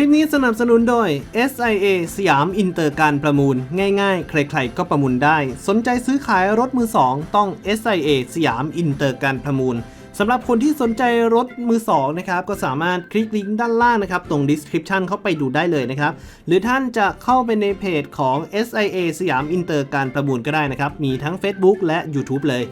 ลิปนี้สนับสนุนโดย SIA สยามอินเตอร์การประมูล ง่ายๆ ใครๆ ก็ประมูลได้ สนใจซื้อขายรถมือ 2 ต้อง SIA สยามอินเตอร์การประมูลสำหรับคนที่สนใจรถมือ 2 นะครับ ก็สามารถคลิกลิงก์ด้านล่างนะครับ ตรง description เข้าไปดูได้เลยนะครับ หรือท่านจะเข้าไปในเพจของ SIA สยามอินเตอร์การประมูลก็ได้นะครับ มีทั้ง Facebook และ YouTube เลย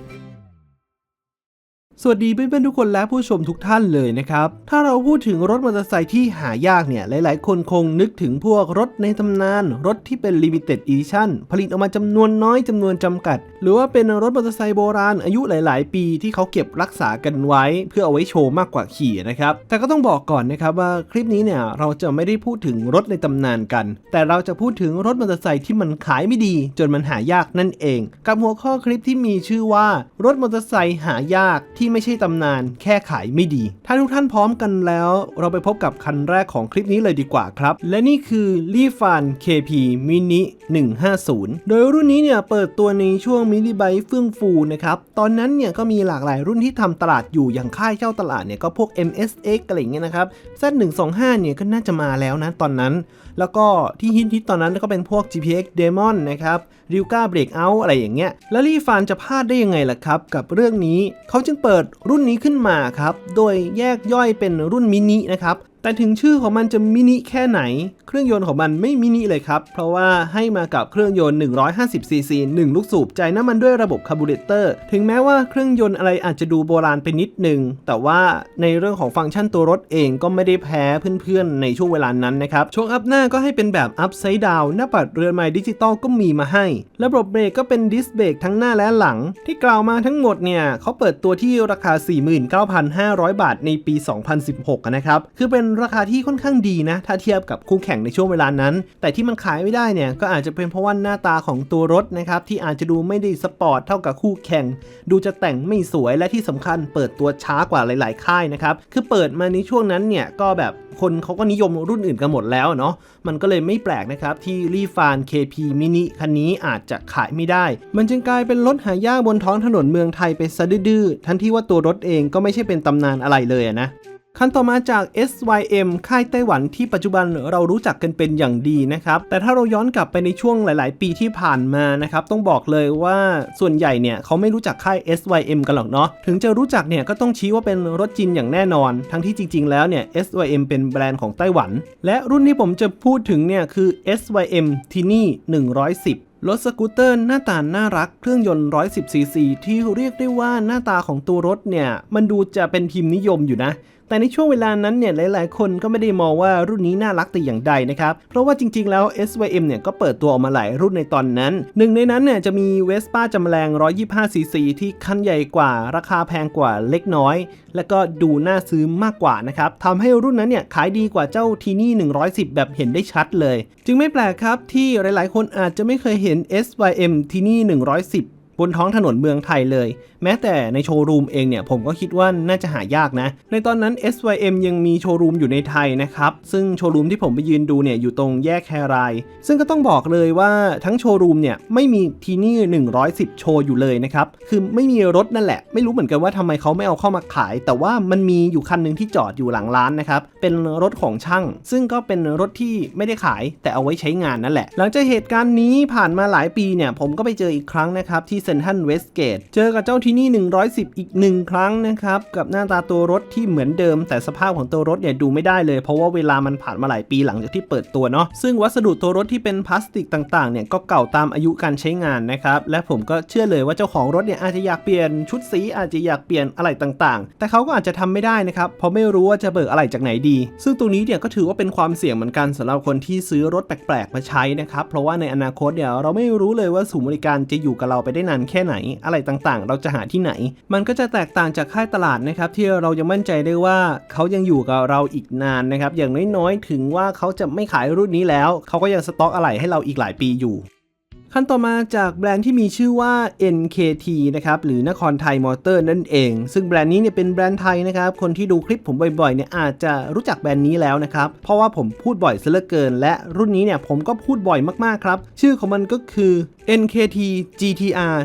สวัสดีเพื่อนๆทุกคนและผู้ชมทุกท่านเลยนะครับ ถ้าเราพูดถึงรถมอเตอร์ไซค์ที่หายากเนี่ย หลายๆ คนคงนึกถึงพวกรถในตำนาน รถที่เป็น Limited Edition ผลิตออกมาจำนวนน้อยจำนวนจำกัด หรือว่าเป็นรถมอเตอร์ไซค์โบราณอายุหลาย ๆ ปีที่เขาเก็บรักษากันไว้ เพื่อเอาไว้โชว์มากกว่าขี่นะครับ แต่ก็ต้องบอกก่อนนะครับว่าคลิปนี้เนี่ยเราจะไม่ได้พูดถึงรถในตำนานกัน แต่เราจะพูดถึงรถมอเตอร์ไซค์ที่มันขายไม่ดี จนมันหายากนั่นเอง กับหัวข้อคลิปที่มีชื่อว่ารถมอเตอร์ไซค์หายากที่ไม่ใช่ตำนาน แค่ขายไม่ดี ถ้าทุกท่านพร้อมกันแล้ว เราไปพบกับคันแรกของคลิปนี้เลยดีกว่าครับ และนี่คือลีฟาน KP Mini 150 โดยรุ่นนี้เนี่ยเปิดตัวในช่วงมินิไบค์เฟื่องฟูนะครับ ตอนนั้นเนี่ยก็มีหลากหลายรุ่นที่ทำตลาดอยู่อย่างค่ายเจ้าตลาดเนี่ยก็พวก MSX อะไรเงี้ยนะครับ Z125 เนี่ยก็น่าจะมาแล้วนะตอนนั้น แล้วก็ที่ฮิตๆตอนนั้นก็เป็นพวก GPX Demon นะครับ ริวก้าเบรกเอาอะไรอย่างเงี้ยแล้วลีฟานจะพลาดได้ยังไงล่ะครับ กับเรื่องนี้เขาจึงเปิดรุ่นนี้ขึ้นมาครับ โดยแยกย่อยเป็นรุ่นมินินะครับแต่ถึงชื่อของมันจะมินิแค่ไหน เครื่องยนต์ของมันไม่มินิเลยครับ เพราะว่าให้มากับเครื่องยนต์ 150 ซีซี1ลูกสูบใจน้ำมันด้วยระบบคาร์บูเรเตอร์ ถึงแม้ว่าเครื่องยนต์อะไรอาจจะดูโบราณไปนิดนึง แต่ว่าในเรื่องของฟังก์ชันตัวรถเองก็ไม่ได้แพ้เพื่อนๆ ในช่วงเวลานั้นนะครับโชคอัพหน้าก็ให้เป็นแบบอัพไซด์ดาวหน้าปัดเรือนไม้ดิจิตอลก็มีมาให้ ระบบเบรกก็เป็นดิสเบรกทั้งหน้าและหลัง ที่กล่าวมาทั้งหมดเนี่ยเขาเปิดตัวที่ราคา 49,500 บาทในปี 2016 นะครับ คือเป็นราคาที่ค่อนข้างดีนะ ถ้าเทียบกับคู่แข่งในช่วงเวลานั้น แต่ที่มันขายไม่ได้เนี่ยก็อาจจะเป็นเพราะว่าหน้าตาของตัวรถนะครับที่อาจจะดูไม่ได้สปอร์ตเท่ากับคู่แข่ง ดูจะแต่งไม่สวยและที่สำคัญเปิดตัวช้ากว่าหลาย ๆ ค่ายนะครับคือเปิดมาในช่วงนั้นเนี่ยก็แบบคนเขาก็นิยมรุ่นอื่นกันหมดแล้วเนาะ มันก็เลยไม่แปลกนะครับ ที่รีฟาน KP Mini คันนี้อาจจะขายไม่ได้ มันจึงกลายเป็นรถหายากบนท้องถนนเมืองไทยไปซะดื้อทั้งที่ว่าตัวรถเองก็ไม่ใช่เป็นตำนานอะไรเลยนะ คันต่อมาจาก SYM ค่ายไต้หวันที่ปัจจุบันเรารู้จักกันเป็นอย่างดีนะครับ แต่ถ้าเราย้อนกลับไปในช่วงหลาย ๆ ปีที่ผ่านมานะครับ ต้องบอกเลยว่าส่วนใหญ่เนี่ยเขาไม่รู้จักค่าย SYM กันหรอกเนาะ ถึงจะรู้จักเนี่ยก็ต้องชี้ว่าเป็นรถจีนอย่างแน่นอน ทั้งที่จริง ๆ แล้วเนี่ย SYM เป็นแบรนด์ของไต้หวัน และรุ่นที่ผมจะพูดถึงเนี่ยคือ SYM Tini 110รถสกูตเตอร์หน้าตาน่ารักเครื่องยนต์ 110ซีซีที่เรียกได้ว่าหน้าตาของตัวรถเนี่ย มันดูจะเป็นพิมนิยมอยู่นะ แต่ในช่วงเวลานั้นเนี่ยหลาย ๆ คนก็ไม่ได้มองว่ารุ่นนี้น่ารักแต่อย่างใดนะครับ เพราะว่าจริง ๆ แล้ว SYM เนี่ยก็เปิดตัวออกมาหลายรุ่นในตอนนั้น หนึ่งในนั้นเนี่ยจะมี Vespa จำแรง 125ซีซีที่คันใหญ่กว่า ราคาแพงกว่าเล็กน้อย และก็ดูน่าซื้อมากกว่านะครับทำให้รุ่นนั้นเนี่ยขายดีกว่าเจ้าทีนี่110 แบบเห็นได้ชัดเลย จึงไม่แปลกครับที่หลาย ๆ คนอาจจะไม่เคยเห็น SYM ทีนี่110 บนท้องถนนเมืองไทยเลยแม้แต่ในโชว์รูมเองเนี่ยผมก็คิดว่าน่าจะหายากนะ ในตอนนั้น SYM ยังมีโชว์รูมอยู่ในไทยนะครับ ซึ่งโชว์รูมที่ผมไปยืนดูเนี่ยอยู่ตรงแยกแคราย ซึ่งก็ต้องบอกเลยว่าทั้งโชว์รูมเนี่ยไม่มีทีนี่ 110 โชว์อยู่เลยนะครับ คือไม่มีรถนั่นแหละ ไม่รู้เหมือนกันว่าทำไมเขาไม่เอาเข้ามาขาย แต่ว่ามันมีอยู่คันหนึ่งที่จอดอยู่หลังร้านนะครับ เป็นรถของช่าง ซึ่งก็เป็นรถที่ไม่ได้ขายแต่เอาไว้ใช้งานนั่นแหละ หลังจากเหตุการณ์นี้ผ่านมาหลายปีเนี่ยผมก็ไปเจออีกครั้งนะครับที่เซนทันเวสเกตเจอกับเจ้าทีที่นี่ 110 อีกหนึ่งครั้งนะครับ กับหน้าตาตัวรถที่เหมือนเดิม แต่สภาพของตัวรถเนี่ยดูไม่ได้เลย เพราะว่าเวลามันผ่านมาหลายปีหลังจากที่เปิดตัวเนาะซึ่งวัสดุตัวรถที่เป็นพลาสติกต่างๆเนี่ยก็เก่าตามอายุการใช้งานนะครับและผมก็เชื่อเลยว่าเจ้าของรถเนี่ยอาจจะอยากเปลี่ยนชุดสีอาจจะอยากเปลี่ยนอะไรต่างๆ แต่เขาก็อาจจะทำไม่ได้นะครับเพราะไม่รู้ว่าจะเบิกอะไรจากไหนดี ซึ่งตรงนี้เนี่ยก็ถือว่าเป็นความเสี่ยงเหมือนกันสำหรับคนที่ซื้อรถแปลกๆมาใช้นะครับเพราะว่าในอนาคตเนี่ยเราไม่รู้เลยว่าศูนย์บริการจะอยู่กับเราไปได้นานแค่ไหนอะไรต่างๆ เราจะหาที่ไหน มันก็จะแตกต่างจากค่ายตลาดนะครับที่เรายังมั่นใจได้ว่าเขายังอยู่กับเราอีกนานนะครับอย่างน้อยๆ ถึงว่าเขาจะไม่ขายรุ่นนี้แล้ว เขาก็ยังสต็อกอะไหล่ให้เราอีกหลายปีอยู่ ขั้นต่อมาจากแบรนด์ที่มีชื่อว่า NKT นะครับหรือนครไทยมอเตอร์นั่นเอง ซึ่งแบรนด์นี้เนี่ยเป็นแบรนด์ไทยนะครับคนที่ดูคลิปผมบ่อยๆเนี่ยอาจจะรู้จักแบรนด์นี้แล้วนะครับเพราะว่าผมพูดบ่อยซะเหลือเกิน และรุ่นนี้เนี่ยผมก็พูดบ่อยมากๆครับชื่อของมันก็คือ NKT GTR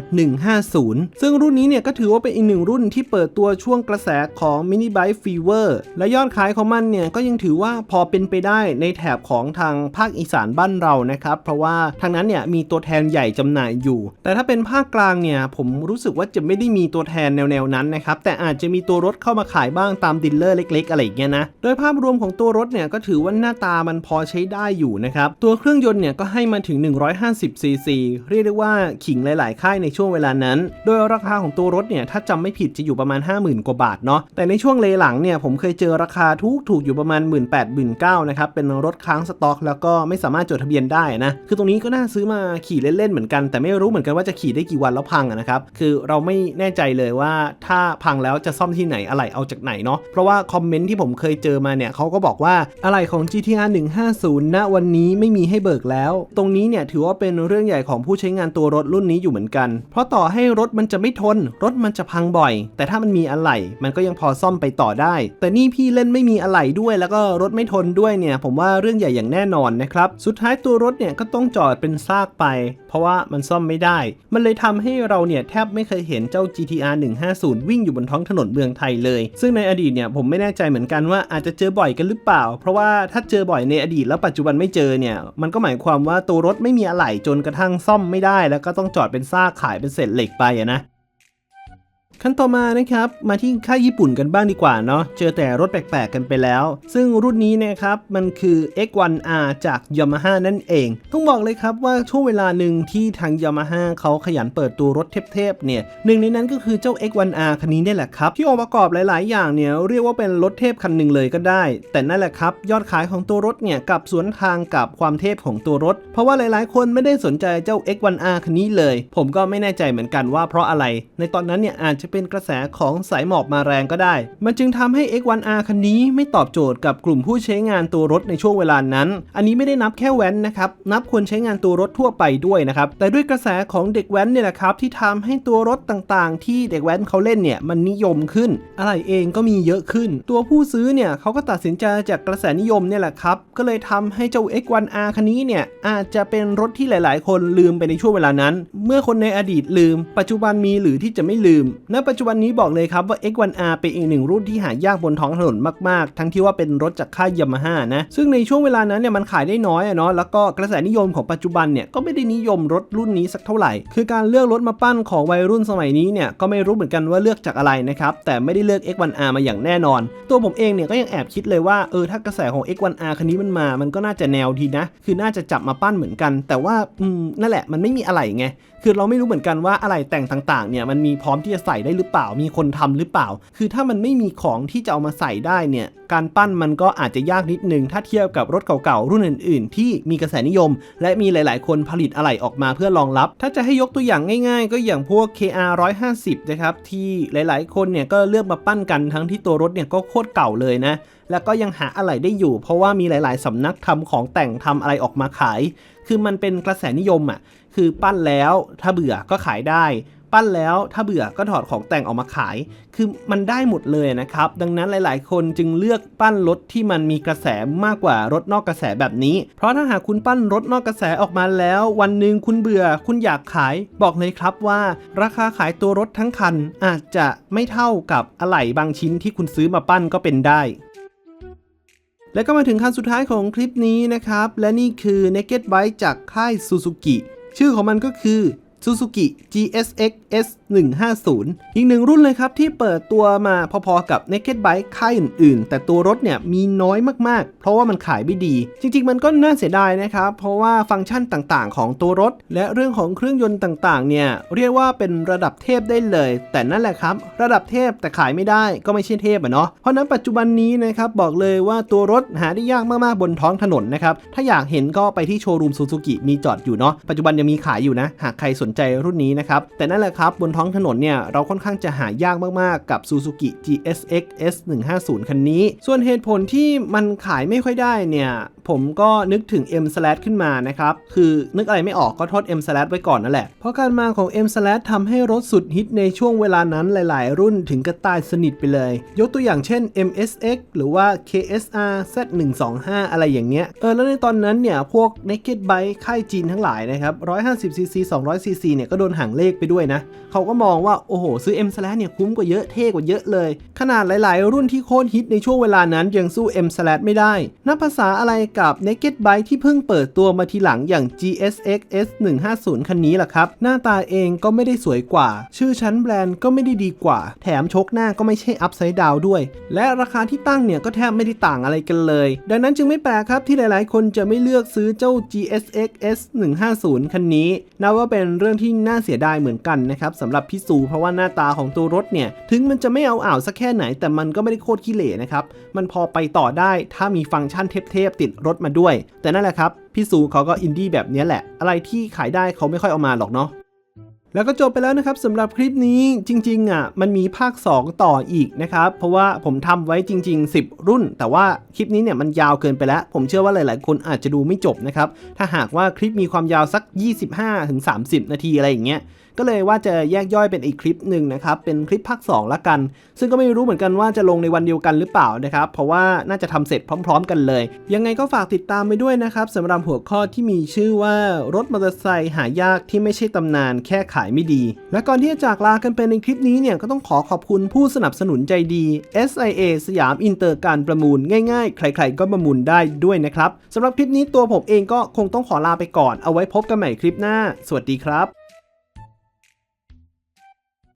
150 ซึ่งรุ่นนี้เนี่ยก็ถือว่าเป็นอีกหนึ่งรุ่นที่เปิดตัวช่วงกระแสของ Mini Bike Fever และยอดขายของมันเนี่ยก็ยังถือว่าพอเป็นไปได้ในแถบของทางภาคอีสานบ้านเรานะครับเพราะว่าทางนั้นเนี่ยมีตัวแทนใหญ่จำหน่ายอยู่ แต่ถ้าเป็นภาคกลางเนี่ย ผมรู้สึกว่าจะไม่ได้มีตัวแทนแนวๆนั้นนะครับ แต่อาจจะมีตัวรถเข้ามาขายบ้างตามดิลเลอร์เล็ก ๆ อะไรอย่างเงี้ยนะ โดยภาพรวมของตัวรถเนี่ยก็ถือว่าหน้าตามันพอใช้ได้อยู่นะครับ ตัวเครื่องยนต์เนี่ยก็ให้มาถึง 150 ซีซี เรียกได้ว่าขิงหลาย ๆ ค่ายในช่วงเวลานั้น โดยราคาของตัวรถเนี่ยถ้าจำไม่ผิดจะอยู่ประมาณ 50,000 กว่าบาทเนาะ แต่ในช่วงเลหลังเนี่ยผมเคยเจอราคาทุกถูกอยู่ประมาณ 1 8 0 0 0 9นะครับ เป็นรถค้างสต็อก แล้วก็ไม่สามารถจดทะเบียนได้นะ คือตรงนี้ก็น่าซื้อมาขี่เล่นๆเหมือนกัน แต่ไม่รู้เหมือนกันว่าจะขี่ได้กี่วันแล้วพังนะครับ คือเราไม่แน่ใจเลยว่าถ้าพังแล้วจะซ่อมที่ไหนอะไรเอาจากไหนเนาะ เพราะว่าคอมเมนต์ที่ผมเคยเจอมาเนี่ยเขาก็บอกว่าอะไรของ GTR 150ณวันนี้ไม่มีให้เบิกแล้ว ตรงนี้เนี่ยถือว่าเป็นเรื่องใหญ่ของผู้ใช้งานตัวรถรุ่นนี้อยู่เหมือนกัน เพราะต่อให้รถมันจะไม่ทน รถมันจะพังบ่อย แต่ถ้ามันมีอะไหล่มันก็ยังพอซ่อมไปต่อได้ แต่นี่พี่เล่นไม่มีอะไหล่ด้วยแล้วก็รถไม่ทนด้วยเนี่ยผมว่าเรื่องใหญ่อย่างแน่นอนนะครับ สุดท้ายตัวรถเนี่ยก็ต้องจอดเป็นซากไปเพราะว่ามันซ่อมไม่ได้ มันเลยทำให้เราเนี่ยแทบไม่เคยเห็นเจ้า GTR 150 วิ่งอยู่บนท้องถนนเมืองไทยเลย ซึ่งในอดีตเนี่ยผมไม่แน่ใจเหมือนกันว่าอาจจะเจอบ่อยกันหรือเปล่า เพราะว่าถ้าเจอบ่อยในอดีตแล้วปัจจุบันไม่เจอเนี่ยมันก็หมายความว่าตัวรถไม่มีอะไหล่จนกระทั่งซ่อมไม่ได้ แล้วก็ต้องจอดเป็นซากขายเป็นเศษเหล็กไปะนะ ขั้นต่อมานะครับ มาที่ค่ายญี่ปุ่นกันบ้างดีกว่าเนาะ เจอแต่รถแปลกๆกันไปแล้ว ซึ่งรุ่นนี้นะครับ มันคือ X1R จาก Yamaha นั่นเอง ต้องบอกเลยครับว่าช่วงเวลาหนึ่งที่ทาง Yamaha เขาขยันเปิดตัวรถเทพๆเนี่ย หนึ่งในนั้นก็คือเจ้า X1R คันนี้นี่แหละครับ ที่องค์ประกอบหลายๆ อย่างเนี่ยเรียกว่าเป็นรถเทพคันหนึ่งเลยก็ได้ แต่นั่นแหละครับ ยอดขายของตัวรถเนี่ยกับสวนทางกับความเทพของตัวรถ เพราะว่าหลายๆ คนไม่ได้สนใจเจ้า X1R คันนี้เลย ผมก็ไม่แน่ใจเหมือนกันว่าเพราะอะไร ในตอนนั้นเนี่ยอาจจะเป็นกระแสของสายหมอบมาแรงก็ได้ มันจึงทำให้ X1R คันนี้ไม่ตอบโจทย์กับกลุ่มผู้ใช้งานตัวรถในช่วงเวลานั้น อันนี้ไม่ได้นับแค่แว้นนะครับ นับคนใช้งานตัวรถทั่วไปด้วยนะครับ แต่ด้วยกระแสของเด็กแว้นเนี่ยแหละครับที่ทำให้ตัวรถต่างๆ ที่เด็กแว้นเขาเล่นเนี่ยมันนิยมขึ้น อะไรเองก็มีเยอะขึ้น ตัวผู้ซื้อเนี่ยเขาก็ตัดสินใจจากกระแสนิยมเนี่ยแหละครับ ก็เลยทำให้เจ้า X1R คันนี้เนี่ยอาจจะเป็นรถที่หลาย ๆ คนลืมไปในช่วงเวลานั้น เมื่อคนในอดีตลืม ปัจจุบันมีหรือที่จะไม่ลืมณปัจจุบันนี้บอกเลยครับว่า X1R เป็นอีกหนึ่งรุ่นที่หายากบนท้องถนนมากๆ ทั้งที่ว่าเป็นรถจากค่ายยามาฮ่านะ ซึ่งในช่วงเวลานั้นเนี่ยมันขายได้น้อยเนาะ แล้วก็กระแสนิยมของปัจจุบันเนี่ยก็ไม่ได้นิยมรถรุ่นนี้สักเท่าไหร่ คือการเลือกรถมาปั้นของวัยรุ่นสมัยนี้เนี่ยก็ไม่รู้เหมือนกันว่าเลือกจากอะไรนะครับ แต่ไม่ได้เลือก X1R มาอย่างแน่นอน ตัวผมเองเนี่ยก็ยังแอบคิดเลยว่าเออถ้ากระแสของ X1R คันนี้มันมา มันก็น่าจะแนวดีนะ คือน่าจะจับมาปั้นเหมือนกัน แต่ว่าอืมนั่นแหละมันไม่มีอะไรไง คือเราไม่รู้เหมือนกันว่าอะไรแต่งต่างๆเนี่ยมันมีพร้อมที่จะใส่ได้หรือเปล่า มีคนทำหรือเปล่า คือถ้ามันไม่มีของที่จะเอามาใส่ได้เนี่ย การปั้นมันก็อาจจะยากนิดนึง ถ้าเทียบกับรถเก่าๆ รุ่นอื่น ๆ ที่มีกระแสนิยม และมีหลาย ๆ คนผลิตอะไหล่ออกมาเพื่อรองรับ ถ้าจะให้ยกตัวอย่างง่าย ๆ ก็อย่างพวก KR 150นะครับที่หลาย ๆ คนเนี่ยก็เลือกมาปั้นกันทั้งที่ตัวรถเนี่ยก็โคตรเก่าเลยนะแล้วก็ยังหาอะไหล่ได้อยู่ เพราะว่ามีหลาย ๆ สำนักทำของแต่งทำอะไรออกมาขาย คือมันเป็นกระแสนิยมอะ คือปั้นแล้วถ้าเบื่อก็ขายได้ ปั้นแล้วถ้าเบื่อก็ถอดของแต่งออกมาขาย คือมันได้หมดเลยนะครับ ดังนั้นหลาย ๆ คนจึงเลือกปั้นรถที่มันมีกระแสมากกว่ารถนอกกระแสแบบนี้ เพราะถ้าหากคุณปั้นรถนอกกระแสออกมาแล้ว วันหนึ่งคุณเบื่อคุณอยากขาย บอกเลยครับว่า ราคาขายตัวรถทั้งคันอาจจะไม่เท่ากับอะไหล่บางชิ้นที่คุณซื้อมาปั้นก็เป็นได้และก็มาถึงขั้นสุดท้ายของคลิปนี้นะครับ และนี่คือ Naked Bike จากค่าย Suzuki ชื่อของมันก็คือ Suzuki GSX S 150 อีกหนึ่งรุ่นเลยครับ ที่เปิดตัวมาพอๆกับ Naked Bike ค่ายอื่นๆ แต่ตัวรถเนี่ยมีน้อยมากๆ เพราะว่ามันขายไม่ดี จริงๆ มันก็น่าเสียดายนะครับ เพราะว่าฟังก์ชันต่างๆ ของตัวรถ และเรื่องของเครื่องยนต์ต่างๆ เนี่ย เรียกว่าเป็นระดับเทพได้เลย แต่นั่นแหละครับ ระดับเทพแต่ขายไม่ได้ก็ไม่ใช่เทพอะเนาะเพราะนั้นปัจจุบันนี้นะครับบอกเลยว่าตัวรถหาได้ยากมากๆบนท้องถนนนะครับถ้าอยากเห็นก็ไปที่โชว์รูมซูซูกิมีจอดอยู่เนาะปัจจุบันยังมีขายอยู่นะ หากใครสนใจรุ่นนี้นะครับ แต่นั่นแหละครับ บนท้องถนนเนี่ย เราค่อนข้างจะหายากมากๆ กับ Suzuki GSX S 150 คันนี้ ส่วนเหตุผลที่มันขายไม่ค่อยได้เนี่ย ผมก็นึกถึง M slash ขึ้นมานะครับ คือนึกอะไรไม่ออกก็โทษ M slash ไว้ก่อนนั่นแหละ เพราะการมาของ M slash ทำให้รถสุดฮิตในช่วงเวลานั้นหลาย ๆ รุ่นถึงกระตายสนิทไปเลย ยกตัวอย่างเช่น MSX หรือว่า KSR Z125 อะไรอย่างเงี้ย เออ แล้วในตอนนั้นเนี่ย พวก Naked Bike ค่ายจีนทั้งหลายนะครับ 150cc 200cc เนี่ยก็โดนห่างเลขไปด้วยนะ เขาก็มองว่า โอ้โห ซื้อ M slash เนี่ยคุ้มกว่าเยอะเท่กว่าเยอะเลย ขนาดหลาย ๆ รุ่นที่โคตรฮิตในช่วงเวลานั้นยังสู้ M slash ไม่ได้ นับภาษาอะไรกับ Naked Bike ที่เพิ่งเปิดตัวมาทีหลังอย่าง GSX S150 คันนี้ล่ะครับ หน้าตาเองก็ไม่ได้สวยกว่า ชื่อชั้นแบรนด์ก็ไม่ได้ดีกว่า แถมชกหน้าก็ไม่ใช่ Upside Down ด้วย และราคาที่ตั้งเนี่ยก็แทบไม่ได้ต่างอะไรกันเลย ดังนั้นจึงไม่แปลกครับที่หลาย ๆ คนจะไม่เลือกซื้อเจ้า GSX S150 คันนี้นับว่าเป็นเรื่องที่น่าเสียดายเหมือนกันนะครับสำหรับพี่ซูเพราะว่าหน้าตาของตัวรถเนี่ยถึงมันจะไม่เอาอ่าวสักแค่ไหน แต่มันก็ไม่ได้โคตรขี้เหร่นะครับมันพอไปต่อได้ถ้ามีฟังก์ชันเทพๆติดรถมาด้วย แต่นั่นแหละครับพี่ซูเขาก็อินดี้แบบนี้แหละ อะไรที่ขายได้เขาไม่ค่อยเอามาหรอกเนาะ แล้วก็จบไปแล้วนะครับสำหรับคลิปนี้จริงๆอะมันมีภาค 2 ต่ออีกนะครับ เพราะว่าผมทำไว้จริง ๆ 10 รุ่น แต่ว่าคลิปนี้เนี่ยมันยาวเกินไปแล้ว ผมเชื่อว่าหลาย ๆ คนอาจจะดูไม่จบนะครับ ถ้าหากว่าคลิปมีความยาวสัก 25-30 นาทีอะไรอย่างเงี้ย ก็เลยว่าจะแยกย่อยเป็นอีกคลิปหนึ่งนะครับ เป็นคลิปภาค2ละกัน ซึ่งก็ไม่รู้เหมือนกันว่าจะลงในวันเดียวกันหรือเปล่านะครับ เพราะว่าน่าจะทำเสร็จพร้อม ๆ กันเลย ยังไงก็ฝากติดตามไปด้วยนะครับสำหรับหัวข้อที่มีชื่อว่ารถมอเตอร์ไซค์หายากที่ไม่ใช่ตำนานแค่ขายไม่ดี และก่อนที่จะจากลากันไปในคลิปนี้เนี่ยก็ต้องขอขอบคุณผู้สนับสนุนใจดี SIA สยามอินเตอร์การประมูลง่ายๆ ใคร ๆ ก็ประมูลได้ด้วยนะครับสำหรับคลิปนี้ตัวผมเองก็คงต้องขอลาไปก่อน เอาไว้พบกันใหม่คลิปหน้า สวัสดีครับ